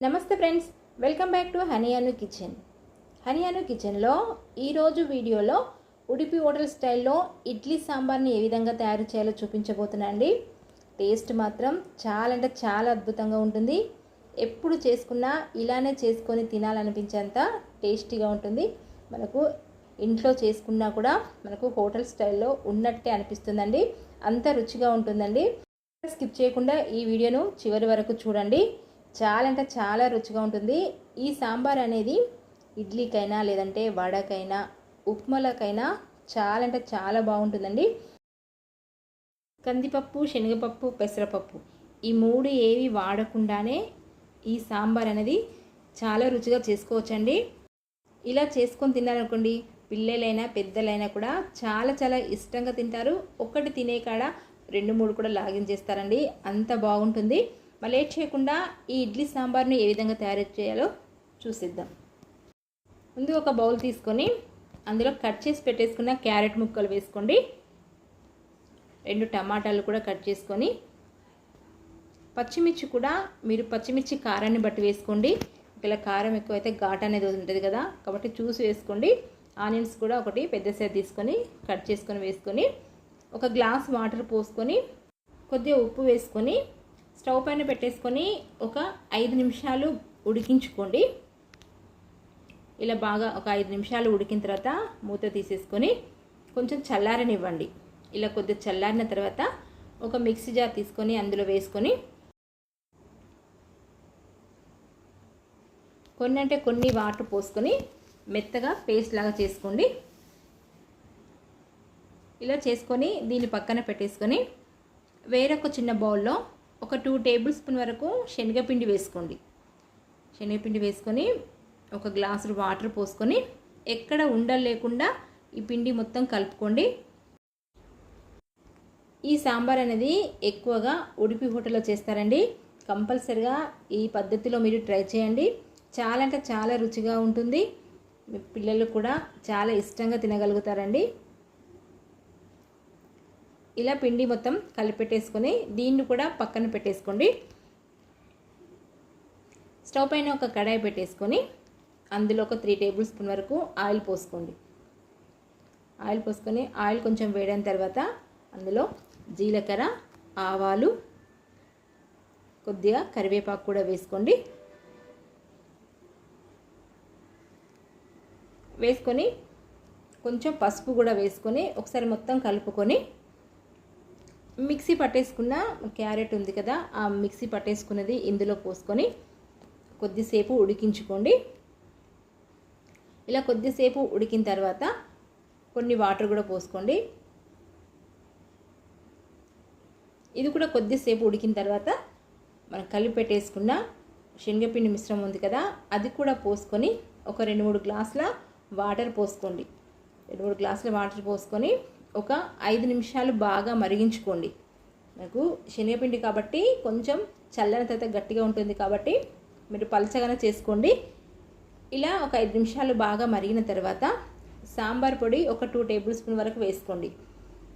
నమస్తే friends welcome back to హనియాను kitchen. హనియాను కిచెన్లో ఈరోజు వీడియోలో ఉడిపి హోటల్ స్టైల్లో ఇడ్లీ సాంబార్ని ఏ విధంగా తయారు చేయాలో చూపించబోతున్నాండి టేస్ట్ మాత్రం చాలా అంటే చాలా అద్భుతంగా ఉంటుంది. ఎప్పుడు చేసుకున్నా ఇలానే చేసుకొని తినాలనిపించేంత టేస్టీగా ఉంటుంది. మనకు ఇంట్లో చేసుకున్నా కూడా మనకు హోటల్ స్టైల్లో ఉన్నట్టే అనిపిస్తుందండి. అంత రుచిగా ఉంటుందండి. స్కిప్ చేయకుండా ఈ వీడియోను చివరి వరకు చూడండి. చాలా అంటే చాలా రుచిగా ఉంటుంది. ఈ సాంబార్ అనేది ఇడ్లీకైనా లేదంటే వడకైనా ఉప్మాలకైనా చాలా అంటే చాలా బాగుంటుందండి. కందిపప్పు శనగపప్పు పెసరపప్పు ఈ మూడు ఏవి వాడకుండానే ఈ సాంబార్ అనేది చాలా రుచిగా చేసుకోవచ్చండి. ఇలా చేసుకొని తిన్నారనుకోండి పిల్లలైనా పెద్దలైనా కూడా చాలా చాలా ఇష్టంగా తింటారు. ఒక్కటి తినే కాడ రెండు మూడు కూడా లాగిన్ చేస్తారండి అంత బాగుంటుంది. మళ్ళీ లేట్ చేయకుండా ఈ ఇడ్లీ సాంబార్ని ఏ విధంగా తయారు చేయాలో చూసిద్దాం. ముందు ఒక బౌల్ తీసుకొని అందులో కట్ చేసి పెట్టేసుకున్న క్యారెట్ ముక్కలు వేసుకోండి. రెండు టమాటాలు కూడా కట్ చేసుకొని పచ్చిమిర్చి కూడా మీరు పచ్చిమిర్చి కారాన్ని బట్టి వేసుకోండి. ఇలా కారం ఎక్కువైతే ఘాట్ అనేది ఉంటుంది కదా కాబట్టి చూసి వేసుకోండి. ఆనియన్స్ కూడా ఒకటి పెద్ద సైజ్ తీసుకొని కట్ చేసుకొని వేసుకొని ఒక గ్లాస్ వాటర్ పోసుకొని కొద్దిగా ఉప్పు వేసుకొని స్టవ్ పైన పెట్టేసుకొని ఒక ఐదు నిమిషాలు ఉడికించుకోండి. ఇలా బాగా ఒక ఐదు నిమిషాలు ఉడికిన తర్వాత మూత తీసేసుకొని కొంచెం చల్లారనివ్వండి. ఇలా కొద్దిగా చల్లారిన తర్వాత ఒక మిక్సీ జార్ తీసుకొని అందులో వేసుకొని కొన్ని అంటే కొన్ని వాటర్ పోసుకొని మెత్తగా పేస్ట్ లాగా చేసుకోండి. ఇలా చేసుకొని దీన్ని పక్కన పెట్టేసుకొని వేరొక చిన్న బౌల్లో ఒక టూ టేబుల్ స్పూన్ వరకు శనగపిండి వేసుకోండి. శనగపిండి వేసుకొని ఒక గ్లాసు వాటర్ పోసుకొని ఎక్కడ ఉండలు లేకుండా ఈ పిండి మొత్తం కలుపుకోండి. ఈ సాంబార్ అనేది ఎక్కువగా ఉడిపి హోటల్లో చేస్తారండి. కంపల్సరిగా ఈ పద్ధతిలో మీరు ట్రై చేయండి. చాలా అంటే చాలా రుచిగా ఉంటుంది. మీ పిల్లలు కూడా చాలా ఇష్టంగా తినగలుగుతారండి. ఇలా పిండి మొత్తం కలిపెట్టేసుకొని దీన్ని కూడా పక్కన పెట్టేసుకోండి. స్టవ్ పైన ఒక కడాయి పెట్టేసుకొని అందులో ఒక త్రీ టేబుల్ స్పూన్ వరకు ఆయిల్ పోసుకోండి. ఆయిల్ పోసుకొని ఆయిల్ కొంచెం వేడైన తర్వాత అందులో జీలకర్ర ఆవాలు కొద్దిగా కరివేపాకు కూడా వేసుకోండి. వేసుకొని కొంచెం పసుపు కూడా వేసుకొని ఒకసారి మొత్తం కలుపుకొని మిక్సీ పట్టేసుకున్న క్యారెట్ ఉంది కదా ఆ మిక్సీ పట్టేసుకున్నది ఇందులో పోసుకొని కొద్దిసేపు ఉడికించుకోండి. ఇలా కొద్దిసేపు ఉడికిన తర్వాత కొన్ని వాటర్ కూడా పోసుకోండి. ఇది కూడా కొద్దిసేపు ఉడికిన తర్వాత మనం కలిపి పెట్టేసుకున్న శనగపిండి మిశ్రమం ఉంది కదా అది కూడా పోసుకొని ఒక రెండు మూడు గ్లాసుల వాటర్ పోసుకోండి. రెండు మూడు గ్లాసుల వాటర్ పోసుకొని ఒక ఐదు నిమిషాలు బాగా మరిగించుకోండి. నాకు శనగపిండి కాబట్టి కొంచెం చల్లని తర్వాత గట్టిగా ఉంటుంది కాబట్టి మీరు పలచగానే చేసుకోండి. ఇలా ఒక ఐదు నిమిషాలు బాగా మరిగిన తర్వాత సాంబార్ పొడి ఒక టూ టేబుల్ స్పూన్ వరకు వేసుకోండి.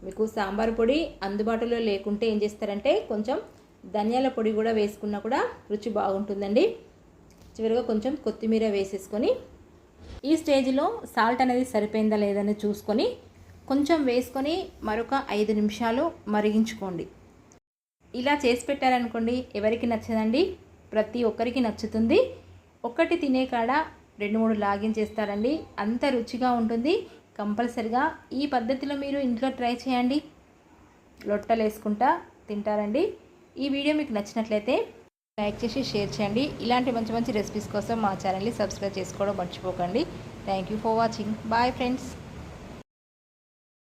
మీకు సాంబార్ పొడి అందుబాటులో లేకుంటే ఏం చేస్తారంటే కొంచెం ధనియాల పొడి కూడా వేసుకున్నా కూడా రుచి బాగుంటుందండి. చివరిగా కొంచెం కొత్తిమీర వేసేసుకొని ఈ స్టేజ్లో సాల్ట్ అనేది సరిపోయిందా లేదని చూసుకొని కొంచెం వేసుకొని మరొక ఐదు నిమిషాలు మరిగించుకోండి. ఇలా చేసి పెట్టారనుకోండి ఎవరికి నచ్చదండి? ప్రతి ఒక్కరికి నచ్చుతుంది. ఒక్కటి తినే కాడ రెండు మూడు లాగిన్ చేస్తారండి. అంత రుచిగా ఉంటుంది. కంపల్సరిగా ఈ పద్ధతిలో మీరు ఇంట్లో ట్రై చేయండి. లొట్టలు వేసుకుంటా తింటారండి. ఈ వీడియో మీకు నచ్చినట్లయితే లైక్ చేసి షేర్ చేయండి. ఇలాంటి మంచి మంచి రెసిపీస్ కోసం మా ఛానల్ని సబ్స్క్రైబ్ చేసుకోవడం మర్చిపోకండి. Thank you for watching. Bye friends.